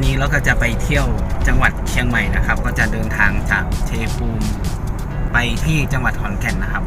ันนี้เราก็จะไปเที่ยวจังหวัดเชียงใหม่นะครับ ก็จะเดินทางจากเชยภูมิไปที่จังหวัดขอนแก่นนะครับ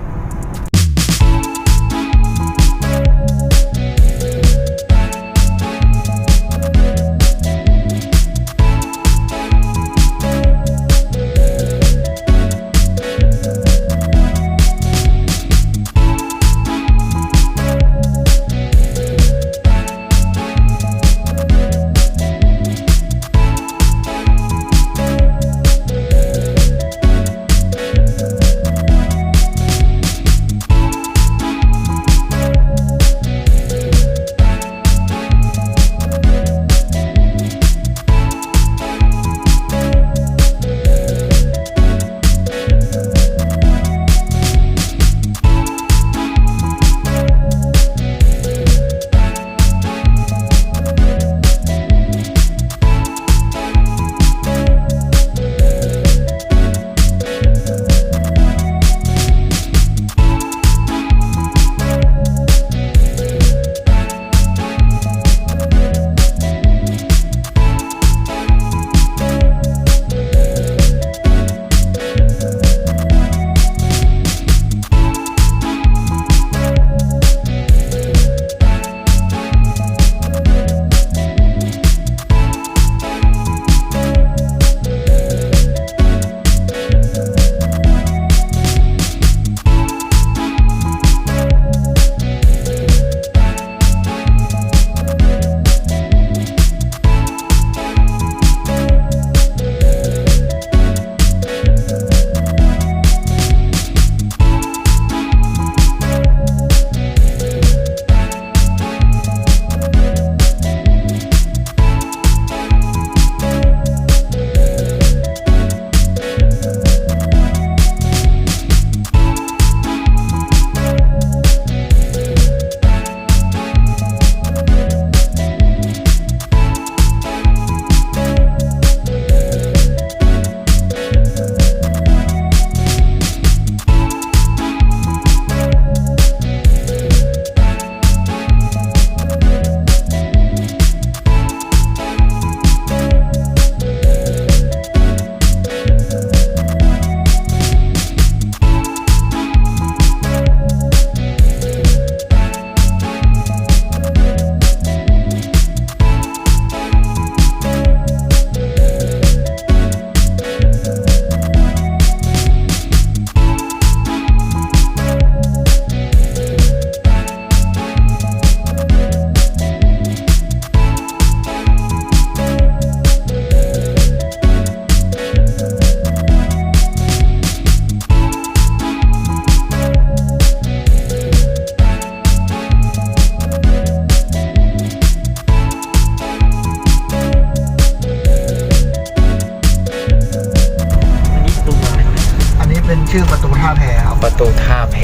ชื่อประตูท่าแพครับ ประตูท่าแพ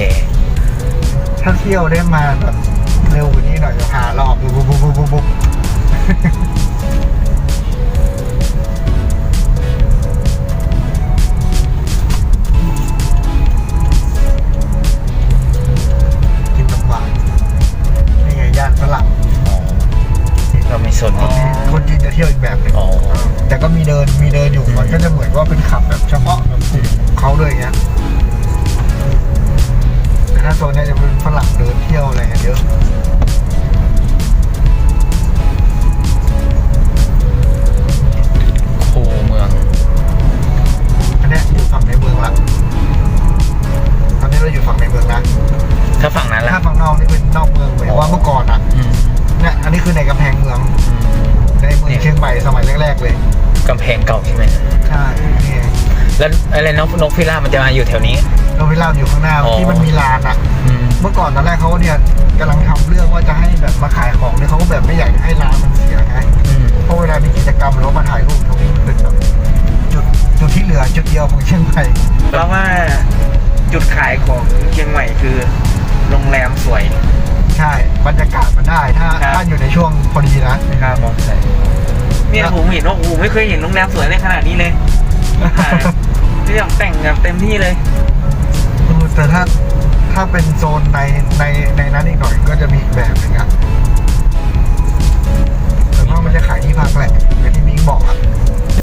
ถ้าเที่ยวได้มาแบบเร็วกว่านี้หน่อยจะพารอบบุ๊บบุ๊บบุ๊บบุ๊บ แต่ก็มีเดินมีเดินอยู่มันก็จะเหมือนว่าเป็นขับแบบเฉพาะแบบกลุ่มเขาเลยอย่างเงี้ยแต่ถ้าโซนเนี้ยจะเป็นฝรั่งเดินเที่ยวอะไรกันเยอะคูเมืองอันเนี้ยอยู่ฝั่งในเมืองละตอนนี้เราอยู่ฝั่งในเมืองนะถ้าฝั่งนั้นล่ะถ้าฝั่งนอกนี่เป็นนอกเมืองเหมือนว่าเมื่อก่อนอะอืมเนี่ยอันนี้คือในกำแพงเมืองอืม ในเมืองเชียงใหม่สมัยแรกๆเลยกำแพงเก่าใช่ไหมใช่นี่ไงแล้วอะไรนกนกพิราบมันจะมาอยู่แถวนี้เราไปเล่าอยู่ข้างหน้าอ๋อที่มันมีลานอะอืมเมื่อก่อนตอนแรกเขาก็เนี่ยกำลังทำเรื่องว่าจะให้แบบมาขายของเนี่ยเขาก็แบบไม่อยากให้ร้านมันเสียไงอืมเพราะเวลามีกิจกรรมเรามาถ่ายรูปตรงนี้มันเป็นแบบจุดจุดที่เหลือจุดเดียวของเชียงใหม่เพราะว่าจุดขายของเชียงใหม่คือโรงแรมสวย ใช่บรรยากาศมันได้ถ้าครับถ้าอยู่ในช่วงพอดีนะครับเนี่ยผมเห็นว่าโอ้โหไม่เคยเห็นโรงแรมสวยในขนาดนี้เลยถ่ายเรื่องแต่งแบบเต็มที่เลย เออแต่ถ้าถ้าเป็นโซนในในในนั้นอีกหน่อยก็จะมีอีกแบบหนึงอะแต่ก็ว่ามันจะขายที่พักแหละอย่างที่มิ้งบอกอะ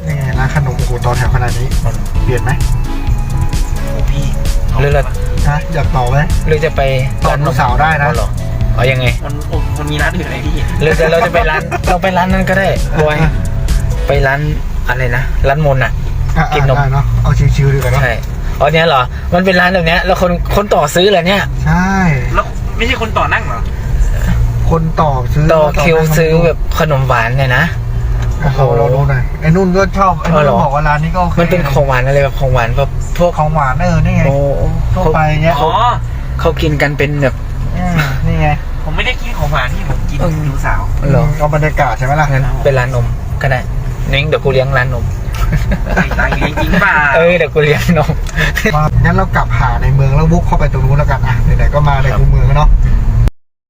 นี่ไงร้านขนมโอ้โหต่อแถวขนาดนี้เปลี่ยนไหมโอ้พี่หรือเราฮะอยากต่อไหมหรือจะไปต่อไดโนเสาร์ได้นะ อ๋อเหรอ เอายังไงมันมันมีร้านอื่นไหมพี่หรือจะเราจะไปร้านเราไปร้านนั้นก็ได้บอยไปร้านอะไรนะร้านมนต์อะอะ กินนมได้เนาะเอาชิวๆดีกว่าเนาะใช่อ๋อเนี้ยเหรอ มันเป็นร้านแบบเนี้ยแล้วคนคนต่อซื้อเหรอเนี่ย ใช่แล้วไม่ใช่คนต่อนั่งเหรอคนต่อซื้อต่อคิวนั่งซื้อแบบขนมหวานเนี่ยนะอะเราเราดูหน่อยไอ้นุ่นก็ชอบไอ้นุ่อ๋อเหรนอบอกว่าร้านนี้ก็โอเคมันเป็นของหวานอะไรแบบของหวานแบบพวกของหวานเออนี่ไงโอ้ทั่วไปเงี้ยอ๋อเขากินกันเป็นแบบอืมนี่ ไงผมไม่ได้กินของหวานที่ผมกินเออดูสาวเหรอเอาบรรยากาศใช่ไหมล่ะงั้นเป็นร้านนมก็ได้นิ้งเดี๋ยวกูเลี้ยงร้านนมไอ้ตายจริงๆเปล่าเอ้ยเดี๋ยวกูเลี้ยงนมมางั้นเรากลับหาในเมืองแล้ววุกเข้าไปตรงนู้นแล้วกันอะไหนๆก็มาในคูเมืองแล้วเนาะ